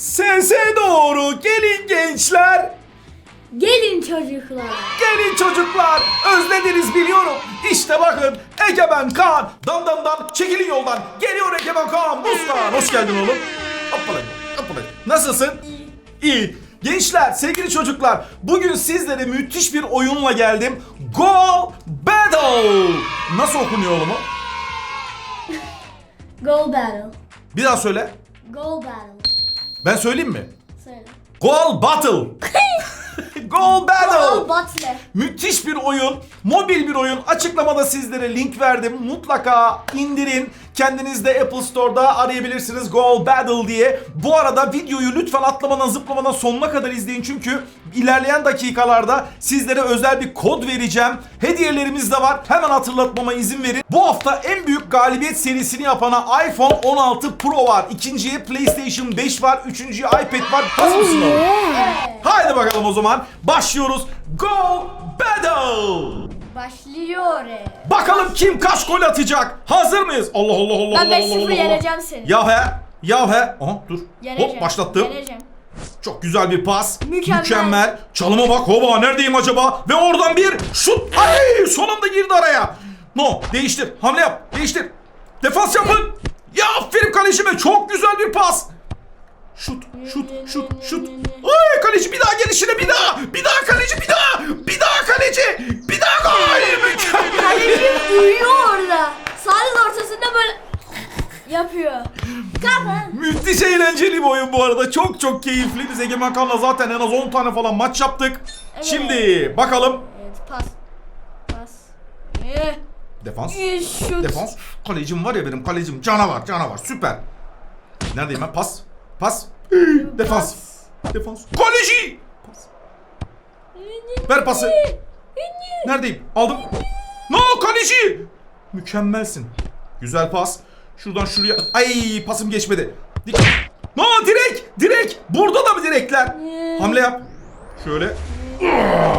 Sese doğru gelin gençler. Gelin çocuklar. Gelin çocuklar. Özlediniz biliyorum. İşte bakın Egemen Kaan. Dan dan dan çekilin yoldan. Geliyor Egemen Kaan. Muskan. Hoş geldin oğlum. Hoppala. Hoppala. Nasılsın? İyi. Gençler, sevgili çocuklar, bugün sizlere müthiş bir oyunla geldim. Go Battle! Nasıl okunuyor oğlum o? Goal battle. Bir daha söyle. Goal battle. Ben söyleyeyim mi? Söyle. Goal Battle! Goal Battle! Goal battle. Müthiş bir oyun, mobil bir oyun. Açıklamada sizlere link verdim. Mutlaka indirin. Kendiniz de Apple Store'da arayabilirsiniz Goal Battle diye. Bu arada videoyu lütfen atlamadan zıplamadan sonuna kadar izleyin. Çünkü ilerleyen dakikalarda sizlere özel bir kod vereceğim. Hediyelerimiz de var. Hemen hatırlatmama izin verin. Bu hafta en büyük galibiyet serisini yapana iPhone 16 Pro var. İkinciye PlayStation 5 var. Üçüncüye iPad var. Hazır mısın oğlum? Evet. Haydi bakalım o zaman. Başlıyoruz. Go Battle! Başlıyor. Bakalım kim kaç gol atacak? Hazır mıyız? Allah Allah Allah Ben Allah 5-0 Allah Allah. yeneceğim seni. Ya he. Ya he. Aha dur. Yeneceğim. Hop başlattım. Yeneceğim. Çok güzel bir pas. Mükemmel. Çalıma bak hoba neredeyim acaba? Ve oradan bir şut. Ay son anda girdi araya. No değiştir. Hamle yap. Değiştir. Defans yapın. Ya aferin kalecime çok güzel bir pas. Şut, şut, şut, şut. Ay kaleci bir daha gelişine bir daha. Bir daha kaleci bir daha. Bir daha kaleci. Bir daha gol. Mükemmel. Kalecim uyuyor orada. Sahnenin ortasında böyle yapıyor. Kapan. Müthiş eğlenceli bir oyun bu arada. Çok çok keyifli. Biz Egemen Kan'la zaten en az 10 tane falan maç yaptık. Evet. Şimdi bakalım. Evet pas. Pas. Eh, Defans. şut. Defans. Kalecim var ya benim kalecim. Canavar canavar. Süper. Neredeyim ben? Pas. Pas. Defans. Defans. Kaleci. Pas. Ver pası. Neredeyim? Aldım. No kaleci. Mükemmelsin. Güzel pas. Şuradan şuraya. Ay pasım geçmedi. Dikkat. No direk. Direk. Burada da mı direkler? Hamle yap. Şöyle.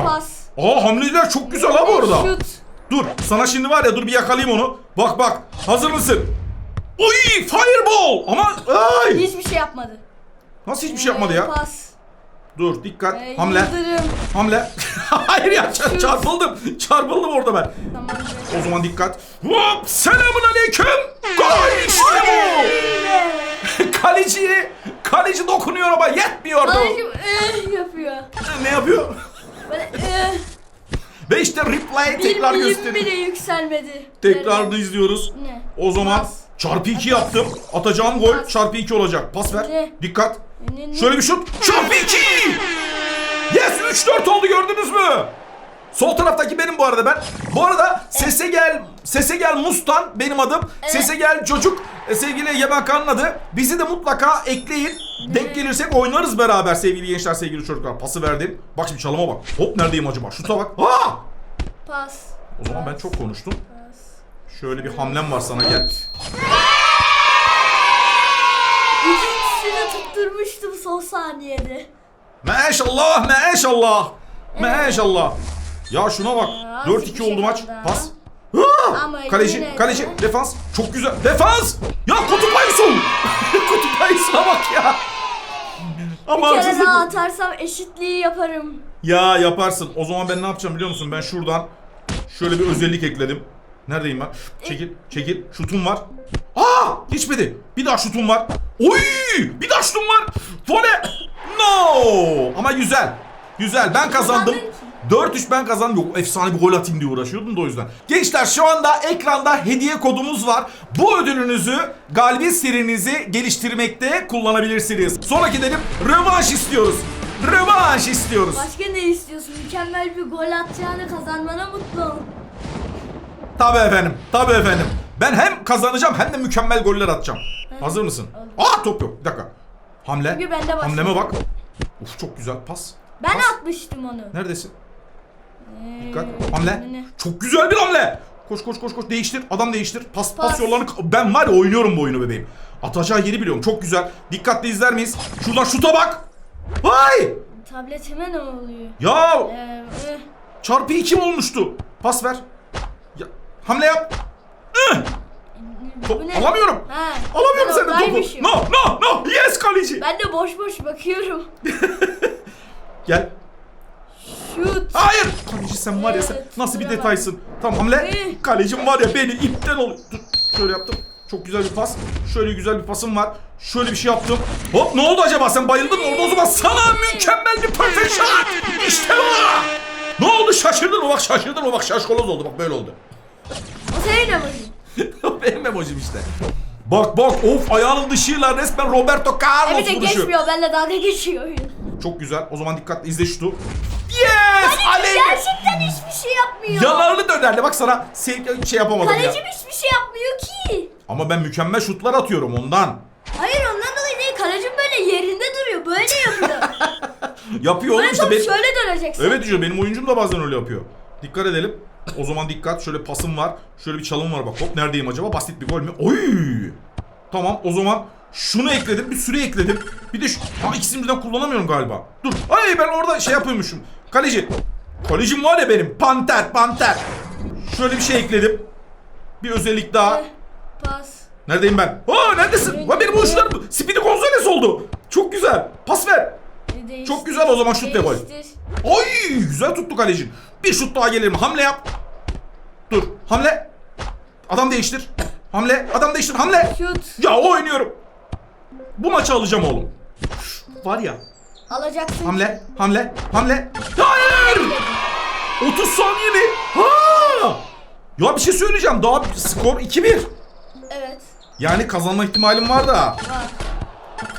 Pas. Aa hamleler çok güzel ha bu arada. Şut. Dur sana şimdi var ya dur bir yakalayayım onu. Bak bak hazır mısın? Uy fireball ama ay. Hiçbir şey yapmadı. Nasıl hiçbir şey yapmadı ya? Pas. Dur dikkat Ee, hamle Yıldırım. hamle. Hayır ya çar- çarpıldım çarpıldım orada ben. Tamam. O zaman dikkat. Hop selamun aleyküm. Gol işte bu. Kaleci kaleci dokunuyor ama yetmiyordu. Eh yapıyor. Ne yapıyor? Böyle. Ve işte replay Bir tekrar milim gösteriyor. bile yükselmedi. Tekrarını izliyoruz. Ne? O zaman Pas. Çarpı 2 yaptım. Atacağım gol çarpı 2 olacak. Pas ver. Dikkat. Şöyle bir şut. Çarpı 2. Yes 3-4 oldu gördünüz mü? Sol taraftaki benim bu arada ben. Bu arada sese gel sese gel Mustan benim adım. Sese gel çocuk e, sevgili Egemen Kan'ın adı. Bizi de mutlaka ekleyin. Denk gelirsek oynarız beraber sevgili gençler sevgili çocuklar. Pası verdim. Bak şimdi çalıma bak. Hop neredeyim acaba? Şuta bak. Aa! Pas. O zaman ben çok konuştum. Şöyle bir hamlem var sana gel. Tutturmuştum son saniyede. Maşallah maşallah. Maşallah. Ya şuna bak. Ya, 4-2 bir şey oldu maç. ha. Pas. Ama kaleci, yine de- kaleci, defans. Çok güzel. Defans! Ya kutup ayısı! kutup ayısına bak ya. Ama Bir kere daha atarsam eşitliği yaparım. Ya yaparsın. O zaman ben ne yapacağım biliyor musun? Ben şuradan şöyle bir özellik ekledim. Neredeyim ben? Çekil, çekil. Şutum var. Aa! Geçmedi. Bir daha şutum var. Oy! Bir daha şutum var. Vole! No! Ama güzel. Güzel. Ben kazandım. 4-3 ben kazandım. Yok efsane bir gol atayım diye uğraşıyordum da o yüzden. Gençler şu anda ekranda hediye kodumuz var. Bu ödülünüzü galibiyet serinizi geliştirmekte kullanabilirsiniz. Sonra gidelim rövanş istiyoruz. Rövanş istiyoruz. Başka ne istiyorsun? Mükemmel bir gol atacağını kazanmana mutlu ol. Tabii efendim. Tabii efendim. Ben hem kazanacağım hem de mükemmel goller atacağım. Hazır mısın? Aa top yok. Bir dakika. Hamle. Çünkü bende başladı. Hamleme bak. Uf çok güzel pas. Ben Pas. atmıştım onu. Neredesin? Ee, Dikkat. Hamle. ne? Çok güzel bir hamle. Koş koş koş koş değiştir. Adam değiştir. Pas pas, Pas. yollarını ben var ya oynuyorum bu oyunu bebeğim. Atacağı yeri biliyorum. Çok güzel. Dikkatli izler miyiz? Şuradan şuta bak. Vay! Tabletime ne oluyor? Ya Ee, eh. çarpı 2 olmuştu. Pas ver. Hamle yap. Ih! Top alamıyorum. Ha, Alamıyorum ben senin topu. No no no. Yes kaleci. Ben de boş boş bakıyorum. Gel. Şut. Hayır. Kaleci sen var ya sen Evet, nasıl bir bravo. detaysın. Tamam hamle. Eh. Kalecim var ya beni ipten ol. Şöyle yaptım. Çok güzel bir pas. Şöyle güzel bir pasım var. Şöyle bir şey yaptım. Hop ne oldu acaba? Sen bayıldın mı orada o zaman? Sana mükemmel bir perfect shot. İşte bu. Ne oldu? Şaşırdın mı? Bak şaşırdın mı? Bak şaşkaloz oldu. Bak böyle oldu. Senin amacın. Benim emojim işte. Bak bak of ayağının dışıyla resmen Roberto Carlos vuruşu. geçmiyor. Benle dalga geçiyor oyun. Çok güzel. O zaman dikkatli izle şutu. Yes! Alev! Gerçekten hiçbir şey yapmıyor. Yanlarını dönerdi. Bak sana sev- şey yapamadım ya. Kalecim hiçbir şey yapmıyor ki. Ama ben mükemmel şutlar atıyorum ondan. Hayır ondan dolayı değil. Kalecim böyle yerinde duruyor. Böyle yapıyor. Yapıyor oğlum Böyle işte. top benim- şöyle döneceksin. Evet diyor benim oyuncum da bazen öyle yapıyor. Dikkat edelim. O zaman dikkat. Şöyle pasım var. Şöyle bir çalım var bak. Hop neredeyim acaba? Basit bir gol mü? Oy! Tamam o zaman şunu ekledim. Bir süre ekledim. Bir de şu... Aa ikisini birden kullanamıyorum galiba. Dur. Ay ben orada şey yapıyormuşum. Kaleci. Kalecim var ya benim. Panter panter. Şöyle bir şey ekledim. Bir özellik daha. Eh, Pas. Neredeyim ben? Aa neredesin? Lan benim uçlarım. Speedy Gonzales oldu. Çok güzel. Pas ver. Değiş- Çok güzel o zaman şut ve gol. Oy güzel tuttu kalecin. Bir şut daha gelir mi? Hamle yap. Dur. Hamle. Adam değiştir. Hamle. Adam değiştir. Hamle. Şut. Ya oynuyorum. Bu maçı alacağım oğlum. Var ya. Alacaksın. Hamle. Hamle. Hamle. Hayır. 30 saniye mi? Ha! Ya bir şey söyleyeceğim. Daha skor 2-1. Evet. Yani kazanma ihtimalim var da. Var.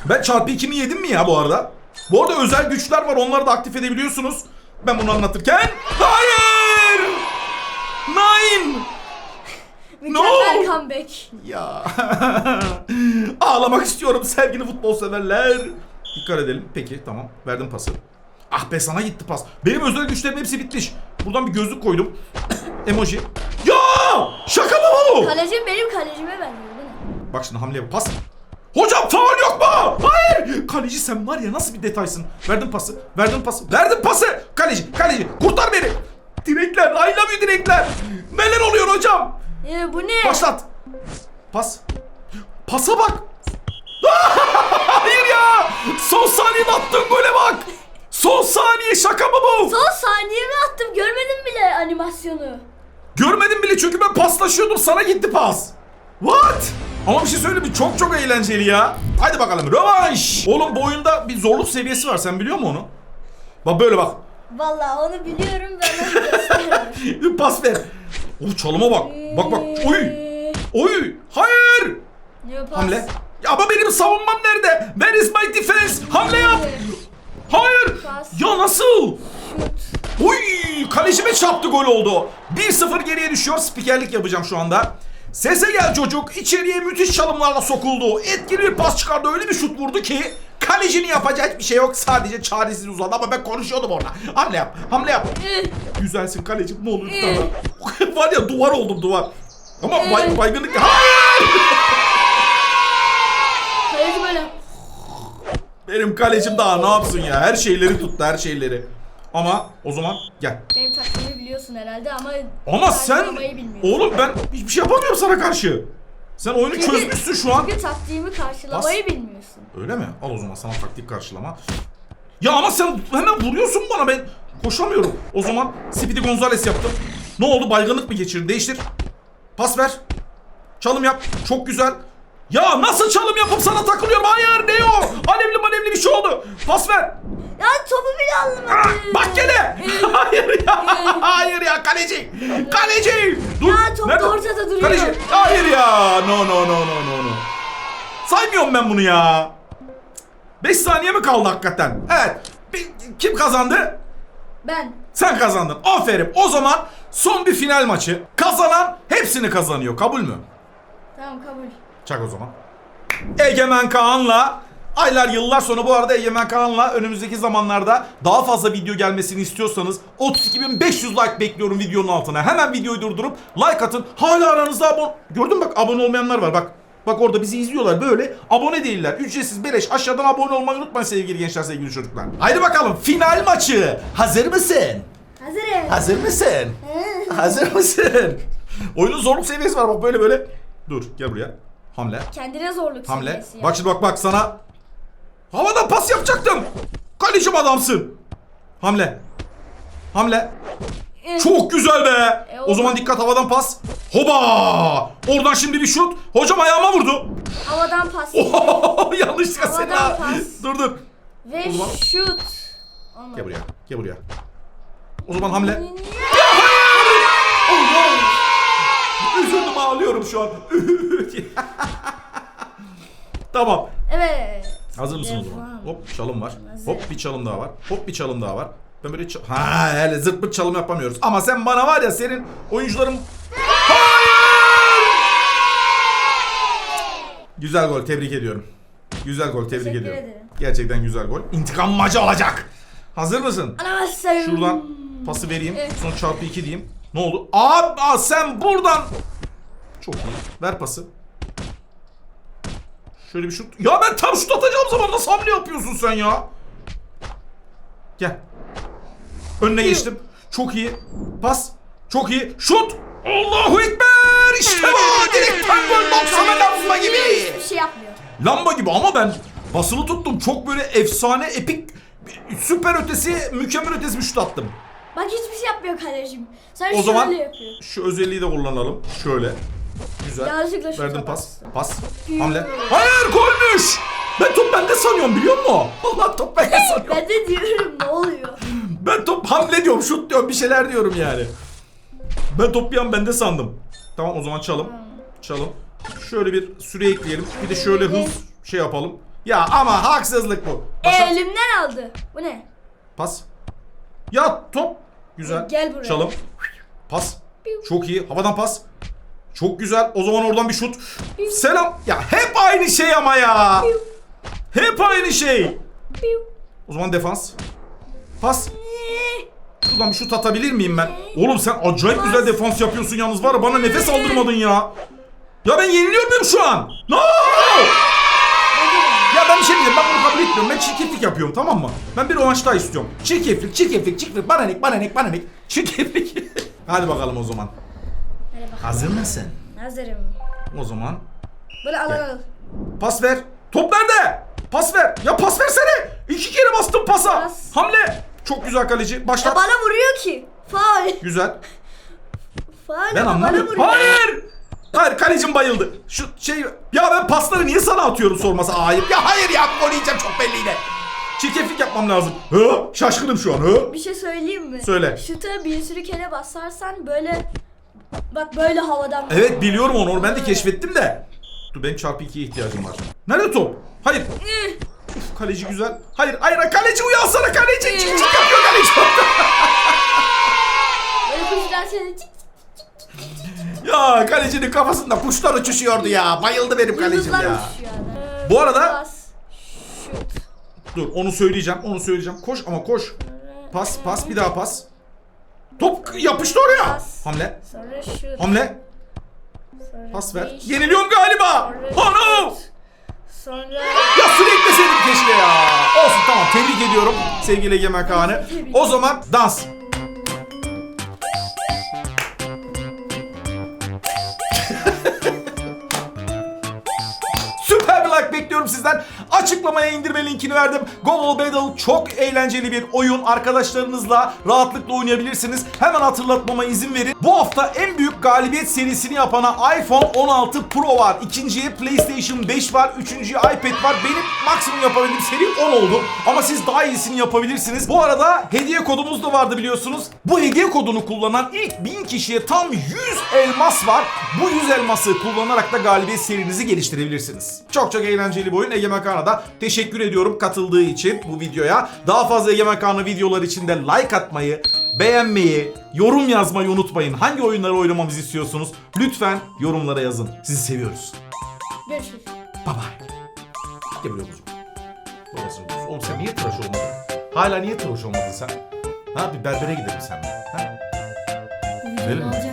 Ben çarpı 2'mi yedim mi ya bu arada? Bu arada özel güçler var onları da aktif edebiliyorsunuz. Ben bunu anlatırken... Hayır! Nine! Mükemmel comeback. Ya. Ağlamak istiyorum sevgili futbol severler. Dikkat edelim. Peki tamam. Verdim pası. Ah be sana gitti pas. Benim özel güçlerim hepsi bitmiş. Buradan bir gözlük koydum. Emoji. Ya! Şaka mı bu? Kalecim benim kalecime benziyor değil mi? Bak şimdi hamleye pas. Hocam faul yok mu? Hayır. Kaleci sen var ya nasıl bir detaysın. Verdim pası. Verdim pası. Verdim pası. Kaleci. Kaleci. Kurtar beni. Direkler. I love you direkler. Neler oluyor hocam? Ee, bu ne? Başlat. Pas. Pasa bak. Hayır ya. Son saniyede attığın gole bak. Son saniye şaka mı bu? Son saniyemi attım. Görmedim bile animasyonu. Görmedim bile çünkü ben paslaşıyordum sana gitti pas. What? Ama bir şey söyleyeyim mi? Çok çok eğlenceli ya. Hadi bakalım rövanş. Oğlum bu oyunda bir zorluk seviyesi var. Sen biliyor musun onu? Bak böyle bak. Vallahi onu biliyorum ben onu gösteriyorum. Pas ver. Oh çalıma bak. Bak bak. Oy. Oy. Hayır. pas? Hamle. Ya ama benim savunmam nerede? Where is my defense? Hamle yap. Hayır. Pas. Ya nasıl? Şut. Oy! Kalecime çarptı gol oldu. 1-0 geriye düşüyor. Spikerlik yapacağım şu anda. Sese gel çocuk. İçeriye müthiş çalımlarla sokuldu. Etkili bir pas çıkardı. Öyle bir şut vurdu ki kalecinin yapacak bir şey yok. Sadece çaresiz uzadı ama ben konuşuyordum orada. Hamle yap. Hamle yap. Ee, Güzelsin kalecim. Ne olur Ee. lütfen. Var ya duvar oldum duvar. Ama bay, baygınlık... Hayır! Kaleci böyle. Benim kalecim daha ne yapsın ya? Her şeyleri tuttu her şeyleri. Ama o zaman gel. Benim taktiğimi biliyorsun herhalde ama Ama sen bilmiyorsun. oğlum ben hiçbir şey yapamıyorum sana karşı. Sen oyunu Çünkü- çözmüşsün şu an. Çünkü taktiğimi karşılamayı bilmiyorsun. Öyle mi? Al o zaman sana taktik karşılama. Ya ama sen hemen vuruyorsun bana ben koşamıyorum. O zaman Speedy Gonzales yaptım. Ne oldu baygınlık mı geçirdi? Değiştir. Pas ver. Çalım yap. Çok güzel. Ya nasıl çalım yapıp sana takılıyorum? Hayır ne o? Alevli malevli bir şey oldu. Pas ver. Ya topu bile Ah, anlamadım. bak gene. Hayır ya. Hayır ya kaleci. Kaleci. Dur. Ya top da Nerede? ortada duruyor. Kaleci. Hayır ya. No no no no no no. Saymıyorum ben bunu ya. 5 saniye mi kaldı hakikaten? Evet. Bir- kim kazandı? Ben. Sen kazandın. Aferin. O zaman son bir final maçı. Kazanan hepsini kazanıyor. Kabul mü? Tamam kabul. Çak o zaman. Egemen Kaan'la aylar yıllar sonra bu arada Egemen Kaan'la önümüzdeki zamanlarda daha fazla video gelmesini istiyorsanız 32.500 like bekliyorum videonun altına. Hemen videoyu durdurup like atın. Hala aranızda abone... Gördün mü bak abone olmayanlar var bak. Bak orada bizi izliyorlar böyle. Abone değiller. Ücretsiz beleş. Aşağıdan abone olmayı unutmayın sevgili gençler sevgili çocuklar. Haydi bakalım final maçı. Hazır mısın? Hazırım. Hazır mısın? Hazır mısın? Oyunun zorluk seviyesi var bak böyle böyle. Dur gel buraya. Hamle. Kendine zorluk Hamle. seviyesi ya. Bak şimdi bak bak sana. Havadan pas yapacaktım. Kalecim adamsın. Hamle. Hamle. Eh, Çok güzel be. E, O o- zaman dikkat havadan pas. Hoba! Oradan şimdi bir şut. Hocam ayağıma vurdu. Havadan pas. Oho, Yanlışlıkla seni. pas. Dur dur. Ve o zaman- şut. Olmadı. Gel buraya. Gel buraya. O zaman hamle. Allah! Üzüldüm ağlıyorum şu an. tamam. Evet. Hazır mısın o zaman? Hop çalım var. Hop bir çalım daha var. Hop bir çalım daha var. Ben böyle çal- Ha hele zırt pırt çalım yapamıyoruz. Ama sen bana var ya senin oyuncuların... Hayır! Güzel gol tebrik ediyorum. Güzel gol tebrik Teşekkür ediyorum. ederim. Gerçekten güzel gol. İntikam maçı olacak. Hazır mısın? Anasını. Şuradan pası vereyim. Evet. Sonra çarpı 2 diyeyim. Ne oldu? Aa, sen buradan. Çok iyi. Ver pası. Şöyle bir şut. Ya ben tam şut atacağım zaman nasıl hamle yapıyorsun sen ya? Gel. Önüne geçtim. Çok iyi. Pas. Çok iyi. Şut. Allahu Ekber. İşte bu. Direkten gol 90'a lamba gibi. Hiçbir şey yapmıyor. Lamba gibi ama ben basılı tuttum. Çok böyle efsane, epik, süper ötesi, mükemmel ötesi bir şut attım. Bak hiçbir şey yapmıyor kardeşim. Sen O zaman yapıyor. şu özelliği de kullanalım. Şöyle. Güzel. Yanlışlıkla şut Verdim pas. Pas. Hamle. Hayır golmüş. Ben top bende sanıyorum biliyor musun? Allah top bende sanıyorum. Ben de diyorum ne oluyor? Ben top hamle diyorum, şut diyorum, bir şeyler diyorum yani. Ben top bir an bende sandım. Tamam o zaman çalım. Çalım. Şöyle bir süre ekleyelim. Bir de şöyle hız şey yapalım. Ya ama haksızlık bu. Başa- Elimden aldı. Bu ne? Pas. Ya top. Güzel. Gel buraya. Çalım. Pas. Çok iyi. Havadan pas. Çok güzel. O zaman oradan bir şut. Selam. Ya hep aynı şey ama ya. Hep aynı şey. O zaman defans. Pas. Şuradan bir şut atabilir miyim ben? Oğlum sen acayip güzel defans yapıyorsun yalnız var ya bana nefes aldırmadın ya. Ya ben yeniliyor muyum şu an? No! Ya ben bir şey diyeceğim ben bunu kabul etmiyorum. Ben çirkeflik yapıyorum tamam mı? Ben bir rövanş daha istiyorum. Çirkeflik, çirkeflik, çirkeflik. Bana ne, bana ne, bana ne. Çirkeflik. Hadi bakalım o zaman. Hadi bakalım. Hazır mısın? Hazırım. O zaman Böyle al al al. pas ver. Top nerede? Pas ver. Ya pas versene. İki kere bastım pasa. Pas. Hamle. Çok güzel kaleci. Ya Başlat. bana vuruyor ki. Faul. Güzel. Faul Ben ama bana anlamıyorum. vuruyor. Hayır. Hayır kalecim bayıldı. Şu şey ya ben pasları niye sana atıyorum sorması ayıp. Ya hayır ya gol yiyeceğim çok belliydi. Çirkeflik yapmam lazım. Hı? Şaşkınım şu an. Hı? Bir şey söyleyeyim mi? Söyle. Şuta bir sürü kere basarsan böyle bak böyle havadan Evet biliyorum onu. Ben de keşfettim de. Dur benim çarpı 2'ye ihtiyacım var. Nerede top? Hayır. Uf, kaleci güzel. Hayır hayır kaleci uyansana kaleci. Çık çık yapıyor kaleci. Böyle kuşlar seni çık ya kalecinin kafasında kuşlar uçuşuyordu ya. Bayıldı benim kalecim yıldızlar ya. uçuşuyor. Bu arada-. Şut. Dur onu söyleyeceğim. Onu söyleyeceğim. Koş ama koş. Pas pas bir daha pas. Top yapıştı oraya. Pas. Hamle. Sonra şut. Hamle. Sonra Pas ver. şut. Yeniliyorum galiba. Sonra şut. Sonra Ya süre ekleseydim keşke ya. Olsun tamam tebrik ediyorum sevgili Egemen Kaan'ı. O zaman dans. Bekliyorum sizden. Açıklamaya indirme linkini verdim. Global Battle çok eğlenceli bir oyun. Arkadaşlarınızla rahatlıkla oynayabilirsiniz. Hemen hatırlatmama izin verin. Bu hafta en büyük galibiyet serisini yapana iPhone 16 Pro var. İkinciye PlayStation 5 var. Üçüncüye iPad var. Benim maksimum yapabildiğim seri 10 oldu. Ama siz daha iyisini yapabilirsiniz. Bu arada hediye kodumuz da vardı biliyorsunuz. Bu hediye kodunu kullanan ilk 1000 kişiye tam 100 elmas var. Bu 100 elması kullanarak da galibiyet serinizi geliştirebilirsiniz. Çok çok eğlenceli bir oyun. Egemen Kaan'a da teşekkür ediyorum katıldığı için bu videoya. Daha fazla Egemen Kaan'ı videolar için de like atmayı, beğenmeyi, yorum yazmayı unutmayın. Hangi oyunları oynamamızı istiyorsunuz? Lütfen yorumlara yazın. Sizi seviyoruz. görüşürüz. Bye bye. Buraya kuzum. Babasını. Oğlum sen niye tıraş olmadın? Hala niye tıraş olmadın sen? Ha bir berbere gidelim seninle. Ha? Verelim mi?